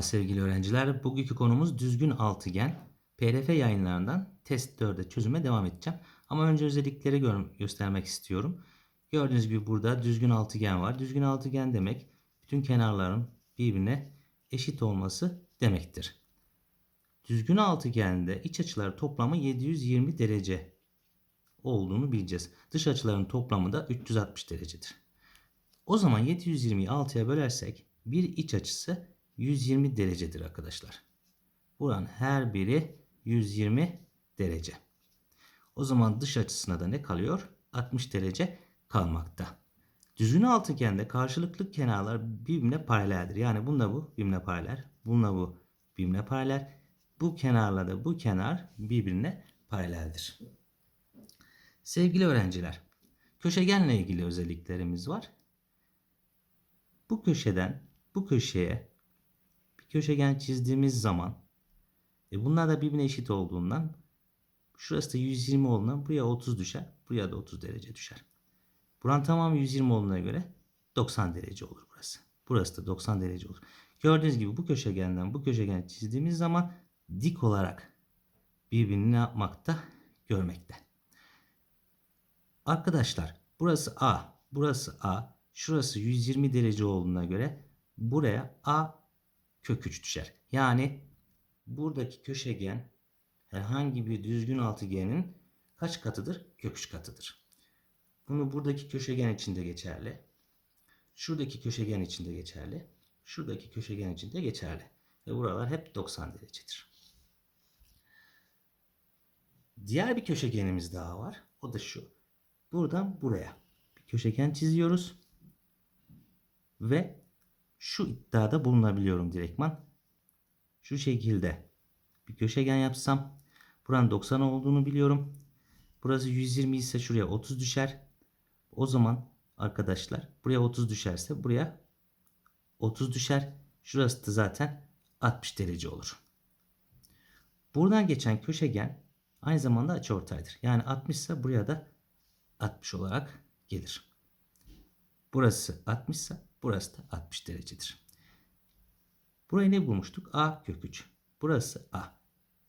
Merhaba sevgili öğrenciler. Bugünkü konumuz düzgün altıgen. PRF yayınlarından test 4'e çözüme devam edeceğim. Ama önce özellikleri gör- göstermek istiyorum. Gördüğünüz gibi burada düzgün altıgen var. Düzgün altıgen demek bütün kenarların birbirine eşit olması demektir. Düzgün altıgende iç açıları toplamı 720 derece olduğunu bileceğiz. Dış açıların toplamı da 360 derecedir. O zaman 720'yi 6'ya bölersek bir iç açısı 120 derecedir arkadaşlar. Buranın her biri 120 derece. O zaman dış açısına da ne kalıyor? 60 derece kalmakta. Düzgün altıgende karşılıklı kenarlar birbirine paraleldir. Yani bununla bu birbirine paralel. Bununla bu birbirine paralel. Bu kenarla da bu kenar birbirine paraleldir. Sevgili öğrenciler, köşegenle ilgili özelliklerimiz var. Bu köşeden bu köşeye köşegen çizdiğimiz zaman e bunlar da birbirine eşit olduğundan şurası da 120 olduğundan buraya 30 düşer. Buraya da 30 derece düşer. Buranın tamamı 120 olduğuna göre 90 derece olur burası. Burası da 90 derece olur. Gördüğünüz gibi bu köşegenden bu köşegen çizdiğimiz zaman dik olarak birbirini ne yapmakta? Görmekte. Arkadaşlar burası A, burası A, şurası 120 derece olduğuna göre buraya A kök 3 düşer. Yani buradaki köşegen herhangi bir düzgün altıgenin kaç katıdır? Kök 3 katıdır. Bunu buradaki köşegen için de geçerli. Şuradaki köşegen için de geçerli. Şuradaki köşegen için de geçerli. Ve buralar hep 90 derecedir. Diğer bir köşegenimiz daha var. O da şu. Buradan buraya bir köşegen çiziyoruz. Ve şu iddiada bulunabiliyorum direktman. Şu şekilde bir köşegen yapsam buranın 90 olduğunu biliyorum. Burası 120 ise şuraya 30 düşer. O zaman arkadaşlar buraya 30 düşerse buraya 30 düşer. Şurası da zaten 60 derece olur. Buradan geçen köşegen aynı zamanda açıortaydır. Yani 60 ise buraya da 60 olarak gelir. Burası 60 ise burası da 60 derecedir. Burayı ne bulmuştuk? A kök 3. Burası A.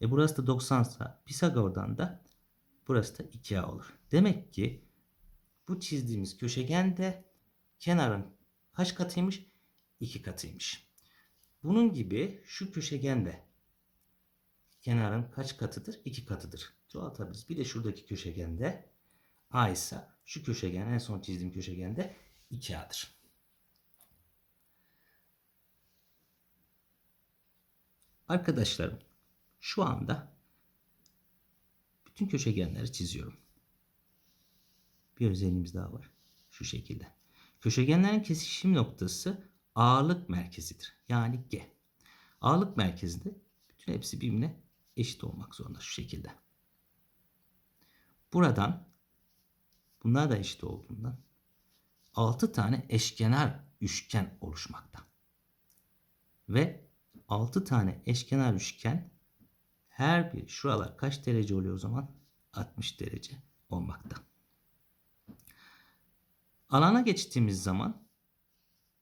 E burası da 90 ise Pisagor'dan da burası da 2A olur. Demek ki bu çizdiğimiz köşegen de kenarın kaç katıymış? 2 katıymış. Bunun gibi şu köşegen de kenarın kaç katıdır? 2 katıdır. Çoğaltabiliriz. Bir de şuradaki köşegende A ise şu köşegen en son çizdiğim köşegende 2A'dır. Arkadaşlarım şu anda bütün köşegenleri çiziyorum. Bir özelliğimiz daha var. Şu şekilde. Köşegenlerin kesişim noktası ağırlık merkezidir. Yani G. Ağırlık merkezinde bütün hepsi birbirine eşit olmak zorunda şu şekilde. Buradan bunlar da eşit olduğundan 6 tane eşkenar üçgen oluşmakta. Ve 6 tane eşkenar üçgen her bir şuralar kaç derece oluyor o zaman? 60 derece olmakta. Alana geçtiğimiz zaman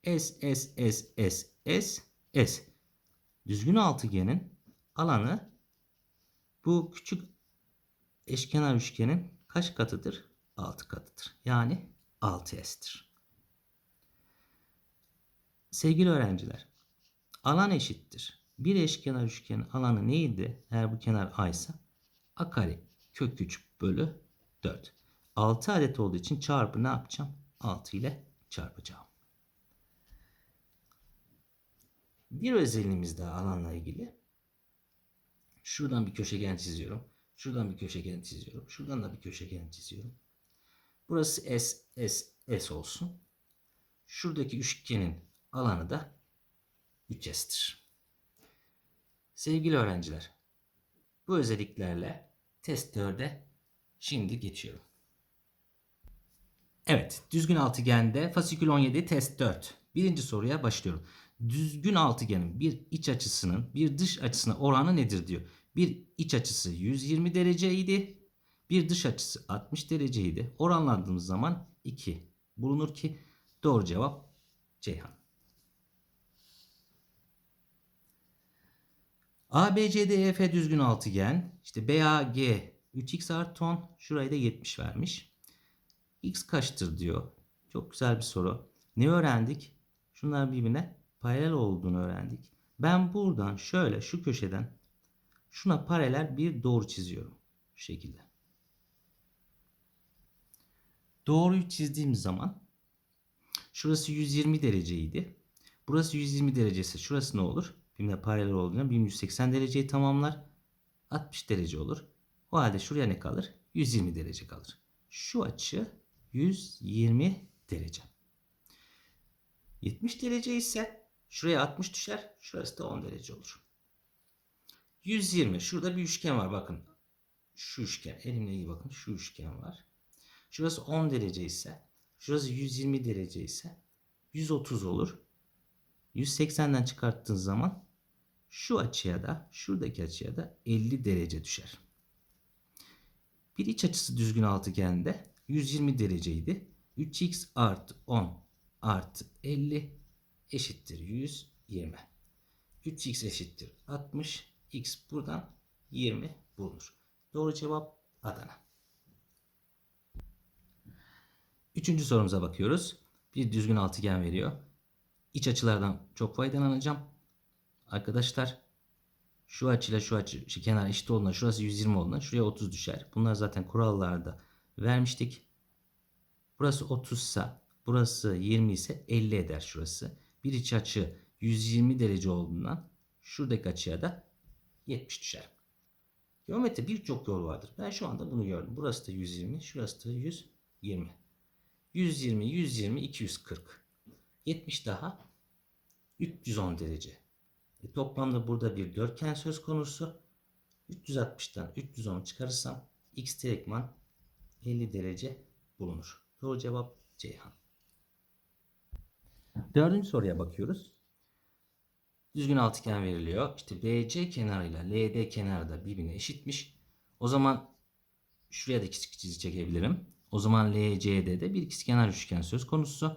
S, S, S, S, S, S. Düzgün altıgenin alanı bu küçük eşkenar üçgenin kaç katıdır? 6 katıdır. Yani 6S'tir. Sevgili öğrenciler, alan eşittir. Bir eşkenar üçgenin alanı neydi? Eğer bu kenar A ise A kare kök 3 bölü 4. 6 adet olduğu için çarpı ne yapacağım? 6 ile çarpacağım. Bir özelliğimiz daha alanla ilgili. Şuradan bir köşegen çiziyorum. Şuradan bir köşegen çiziyorum. Şuradan da bir köşegen çiziyorum. Burası S, S, S olsun. Şuradaki üçgenin alanı da 3S'tir. Sevgili öğrenciler, bu özelliklerle test 4'e şimdi geçiyorum. Evet, düzgün altıgende fasikül 17 test 4. Birinci soruya başlıyorum. Düzgün altıgenin bir iç açısının bir dış açısına oranı nedir diyor. Bir iç açısı 120 dereceydi. Bir dış açısı 60 dereceydi. Oranlandığımız zaman 2 bulunur ki doğru cevap Ceyhan. ABCDEF düzgün altıgen. İşte BAG 3x artı 10. Şurayı da 70 vermiş. X kaçtır diyor. Çok güzel bir soru. Ne öğrendik? Şunlar birbirine paralel olduğunu öğrendik. Ben buradan şöyle şu köşeden şuna paralel bir doğru çiziyorum. Şu şekilde. Doğruyu çizdiğim zaman şurası 120 dereceydi. Burası 120 derecesi. Şurası ne olur? Birbirine paralel olduğunda 1180 dereceyi tamamlar. 60 derece olur. O halde şuraya ne kalır? 120 derece kalır. Şu açı 120 derece. 70 derece ise şuraya 60 düşer. Şurası da 10 derece olur. 120. Şurada bir üçgen var bakın. Şu üçgen. Elimle iyi bakın. Şu üçgen var. Şurası 10 derece ise şurası 120 derece ise 130 olur. 180'den çıkarttığın zaman şu açıya da şuradaki açıya da 50 derece düşer. Bir iç açısı düzgün altıgende 120 dereceydi. 3x artı 10 artı 50 eşittir 120. 3x eşittir 60. x buradan 20 bulunur. Doğru cevap Adana. Üçüncü sorumuza bakıyoruz. Bir düzgün altıgen veriyor. İç açılardan çok faydalanacağım. Arkadaşlar şu açıyla şu açı şu kenar eşit olduğunda şurası 120 olduğunda şuraya 30 düşer. Bunlar zaten kurallarda vermiştik. Burası 30 ise burası 20 ise 50 eder şurası. Bir iç açı 120 derece olduğundan şuradaki açıya da 70 düşer. Geometri birçok yol vardır. Ben şu anda bunu gördüm. Burası da 120, şurası da 120. 120, 120, 240. 70 daha 310 derece. E, toplamda burada bir dörtgen söz konusu. 360'tan 310 çıkarırsam x direktman 50 derece bulunur. Doğru cevap Ceyhan. Dördüncü soruya bakıyoruz. Düzgün altıgen veriliyor. İşte BC kenarıyla LD kenarı da birbirine eşitmiş. O zaman şuraya da ikisi çizik çekebilirim. O zaman LCD'de bir ikizkenar üçgen söz konusu.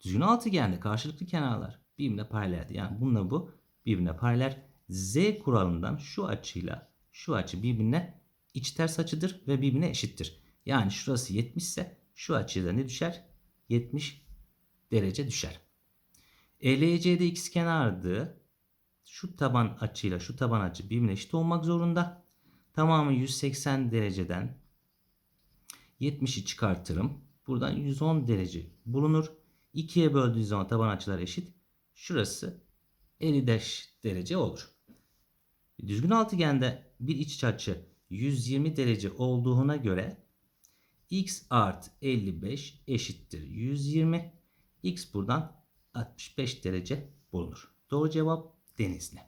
Düzgün altıgende karşılıklı kenarlar birbirine paraleldi. Yani bununla bu birbirine paralel. Z kuralından şu açıyla şu açı birbirine iç ters açıdır ve birbirine eşittir. Yani şurası 70 ise şu açıda ne düşer? 70 derece düşer. ELC'de ikizkenardı. Şu taban açıyla şu taban açı birbirine eşit olmak zorunda. Tamamı 180 dereceden 70'i çıkartırım. Buradan 110 derece bulunur. 2'ye böldüğü zaman taban açılar eşit. Şurası 50 derece olur. Düzgün altıgende bir iç açı 120 derece olduğuna göre x artı 55 eşittir 120. x buradan 65 derece bulunur. Doğru cevap Denizli.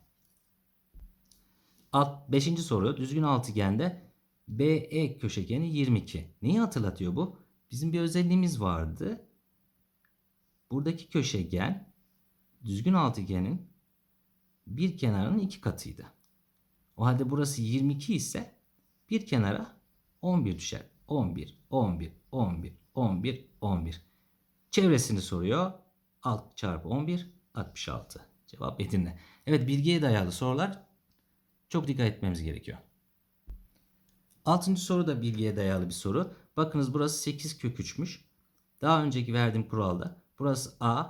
Alt, beşinci soru düzgün altıgende BE köşegeni 22. Neyi hatırlatıyor bu? Bizim bir özelliğimiz vardı. Buradaki köşegen düzgün altıgenin bir kenarının iki katıydı. O halde burası 22 ise bir kenara 11 düşer. 11, 11, 11, 11, 11. Çevresini soruyor. Alt çarpı 11, 66. Cevap Edirne. Evet bilgiye dayalı sorular çok dikkat etmemiz gerekiyor. Altıncı soru da bilgiye dayalı bir soru. Bakınız burası 8 kök 3'müş. Daha önceki verdiğim kuralda burası A,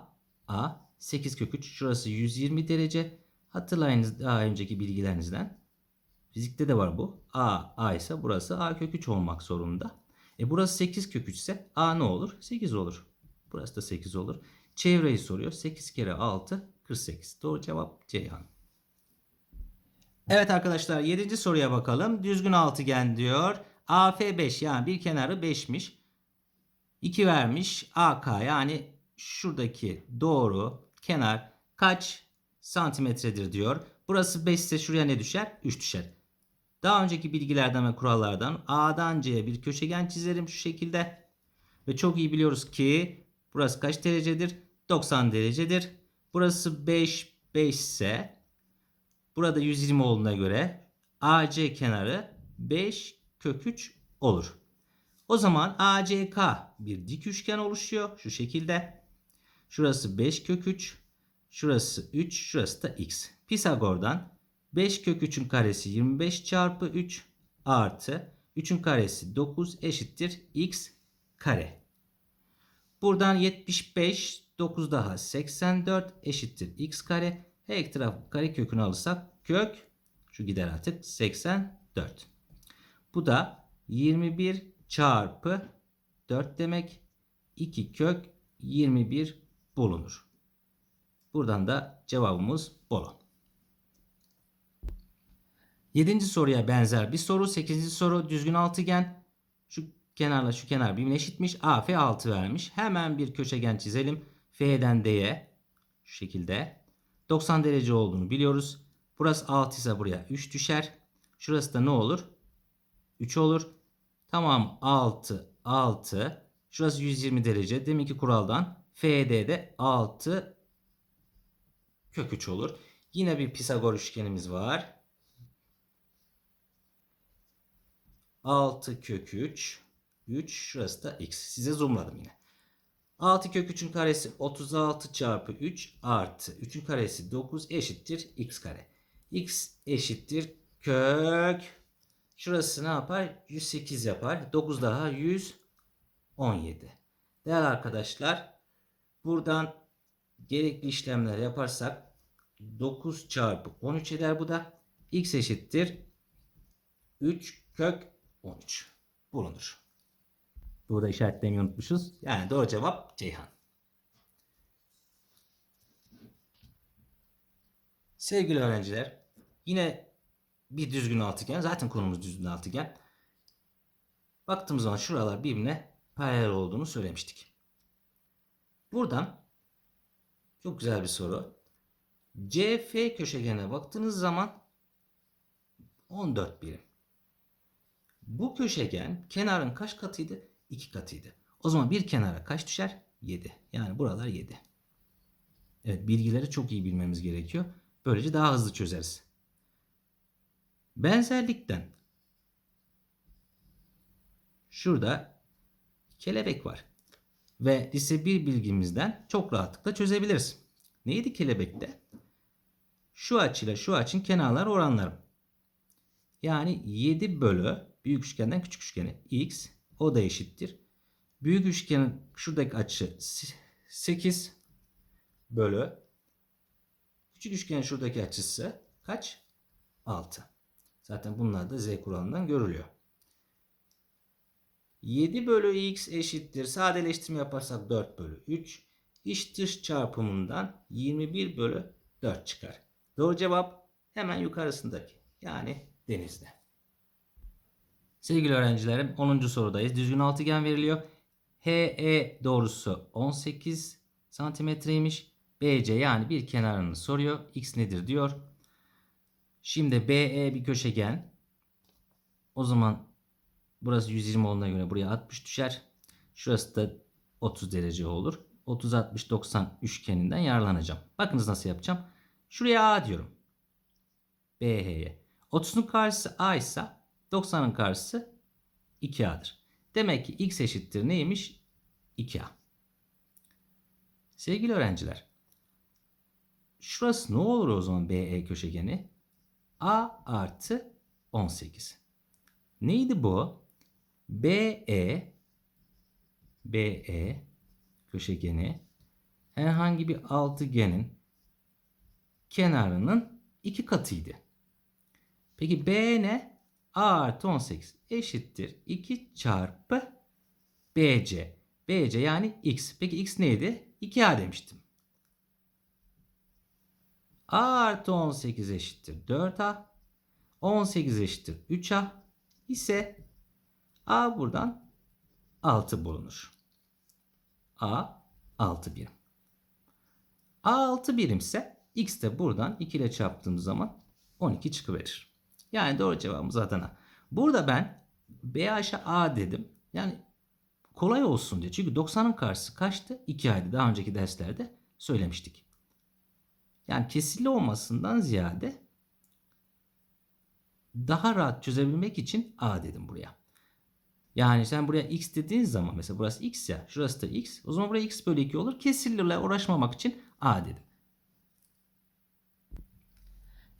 A, 8 kök 3. Şurası 120 derece. Hatırlayınız daha önceki bilgilerinizden. Fizikte de var bu. A, A ise burası A kök 3 olmak zorunda. E burası 8 kök 3 ise A ne olur? 8 olur. Burası da 8 olur. Çevreyi soruyor. 8 kere 6 48. Doğru cevap Ceyhan. Evet arkadaşlar 7. soruya bakalım. Düzgün altıgen diyor. AF 5 yani bir kenarı 5'miş. 2 vermiş. AK yani şuradaki doğru kenar kaç santimetredir diyor. Burası 5 ise şuraya ne düşer? 3 düşer. Daha önceki bilgilerden ve kurallardan A'dan C'ye bir köşegen çizerim şu şekilde. Ve çok iyi biliyoruz ki burası kaç derecedir? 90 derecedir. Burası 5, 5 ise burada 120 olduğuna göre AC kenarı 5 kök 3 olur. O zaman ACK bir dik üçgen oluşuyor şu şekilde. Şurası 5 kök 3, şurası 3, şurası da x. Pisagor'dan 5 kök 3'ün karesi 25 çarpı 3 artı 3'ün karesi 9 eşittir x kare. Buradan 75 9 daha 84 eşittir x kare. Her iki taraf kare kökünü alırsak kök şu gider artık 84. Bu da 21 çarpı 4 demek. 2 kök 21 bulunur. Buradan da cevabımız Bolu. Yedinci soruya benzer bir soru. Sekizinci soru düzgün altıgen. Şu kenarla şu kenar birbirine eşitmiş. AF 6 vermiş. Hemen bir köşegen çizelim. F'den D'ye şu şekilde 90 derece olduğunu biliyoruz. Burası 6 ise buraya 3 düşer. Şurası da ne olur? 3 olur. Tamam 6 6. Şurası 120 derece. Deminki kuraldan FD'de 6 kök 3 olur. Yine bir Pisagor üçgenimiz var. 6 kök 3. 3 şurası da x. Size zoomladım yine. 6 kök 3'ün karesi 36 çarpı 3 artı 3'ün karesi 9 eşittir x kare. x eşittir kök. Şurası ne yapar? 108 yapar. 9 daha 117. Değerli arkadaşlar buradan gerekli işlemler yaparsak 9 çarpı 13 eder bu da. x eşittir 3 kök 13 bulunur. Burada işaretlemeyi unutmuşuz. Yani doğru cevap Ceyhan. Sevgili öğrenciler, yine bir düzgün altıgen. Zaten konumuz düzgün altıgen. Baktığımız zaman şuralar birbirine paralel olduğunu söylemiştik. Buradan çok güzel bir soru. CF köşegenine baktığınız zaman 14 birim. Bu köşegen kenarın kaç katıydı? 2 katıydı. O zaman bir kenara kaç düşer? 7. Yani buralar 7. Evet bilgileri çok iyi bilmemiz gerekiyor. Böylece daha hızlı çözeriz. Benzerlikten şurada kelebek var. Ve lise 1 bilgimizden çok rahatlıkla çözebiliriz. Neydi kelebekte? Şu açıyla şu açın kenarlar oranları. Yani 7 bölü büyük üçgenden küçük üçgeni x o da eşittir. Büyük üçgenin şuradaki açı 8 bölü küçük üçgenin şuradaki açısı kaç? 6. Zaten bunlar da z kuralından görülüyor. 7 bölü x eşittir. Sadeleştirme yaparsak 4 bölü 3. İç dış çarpımından 21 bölü 4 çıkar. Doğru cevap hemen yukarısındaki. Yani denizde. Sevgili öğrencilerim 10. sorudayız. Düzgün altıgen veriliyor. HE doğrusu 18 santimetreymiş. BC yani bir kenarını soruyor. X nedir diyor. Şimdi BE bir köşegen. O zaman burası 120 olduğuna göre buraya 60 düşer. Şurası da 30 derece olur. 30 60 90 üçgeninden yararlanacağım. Bakınız nasıl yapacağım. Şuraya A diyorum. BH'ye. 30'un karşısı A ise 90'ın karşısı 2A'dır. Demek ki x eşittir neymiş? 2A. Sevgili öğrenciler. Şurası ne olur o zaman BE köşegeni? A artı 18. Neydi bu? BE BE köşegeni herhangi bir altıgenin kenarının iki katıydı. Peki B ne? A artı 18 eşittir 2 çarpı BC. BC yani X. Peki X neydi? 2A demiştim. A artı 18 eşittir 4A. 18 eşittir 3A ise A buradan 6 bulunur. A 6 birim. A 6 birimse X de buradan 2 ile çarptığımız zaman 12 çıkıverir. Yani doğru cevabımız Adana. Burada ben BH'a A dedim. Yani kolay olsun diye. Çünkü 90'ın karşısı kaçtı? 2 aydı. Daha önceki derslerde söylemiştik. Yani kesirli olmasından ziyade daha rahat çözebilmek için A dedim buraya. Yani sen buraya x dediğin zaman mesela burası x ya şurası da x. O zaman buraya x bölü 2 olur. Kesirliyle uğraşmamak için A dedim.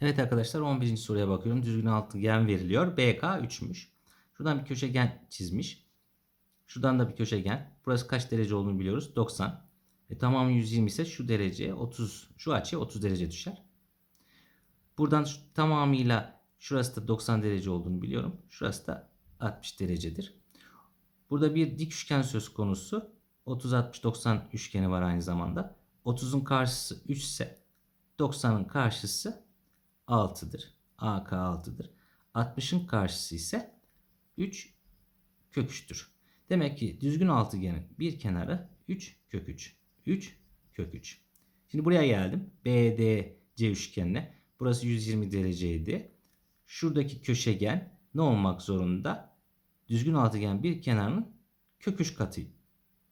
Evet arkadaşlar 11. soruya bakıyorum. Düzgün altıgen veriliyor. BK 3'müş. Şuradan bir köşegen çizmiş. Şuradan da bir köşegen. Burası kaç derece olduğunu biliyoruz. 90. E, tamamı 120 ise şu dereceye 30, şu açıya 30 derece düşer. Buradan şu, tamamıyla şurası da 90 derece olduğunu biliyorum. Şurası da 60 derecedir. Burada bir dik üçgen söz konusu. 30 60 90 üçgeni var aynı zamanda. 30'un karşısı 3 ise 90'ın karşısı 6'dır. AK 6'dır. 60'ın karşısı ise 3 kök 3'tür. Demek ki düzgün altıgenin bir kenarı 3 kök 3. 3 kök 3. Şimdi buraya geldim. BDC üçgenine. Burası 120 dereceydi. Şuradaki köşegen ne olmak zorunda? Düzgün altıgen bir kenarının kök 3 katı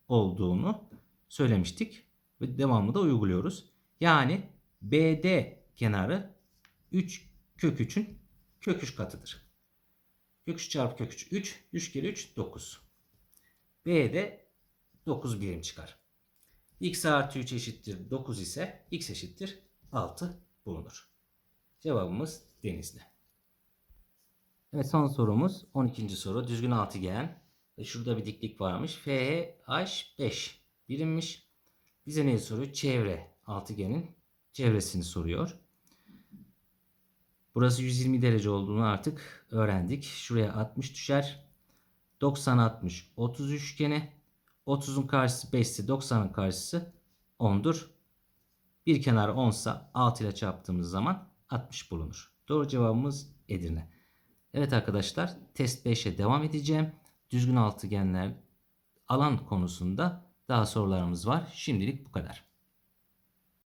olduğunu söylemiştik. Ve devamlı da uyguluyoruz. Yani BD kenarı 3 kök 3'ün kök 3 katıdır. Kök 3 çarpı kök 3 3. 3 kere 3 9. B'de 9 birim çıkar. X artı 3 eşittir 9 ise X eşittir 6 bulunur. Cevabımız denizli. Evet son sorumuz 12. soru. Düzgün altıgen. Şurada bir diklik varmış. FH 5 birimmiş. Bize neyi soruyor? Çevre altıgenin çevresini soruyor. Burası 120 derece olduğunu artık öğrendik. Şuraya 60 düşer. 90 60 30 üçgeni. 30'un karşısı 5 ise 90'ın karşısı 10'dur. Bir kenar 10 ise 6 ile çarptığımız zaman 60 bulunur. Doğru cevabımız Edirne. Evet arkadaşlar test 5'e devam edeceğim. Düzgün altıgenler alan konusunda daha sorularımız var. Şimdilik bu kadar.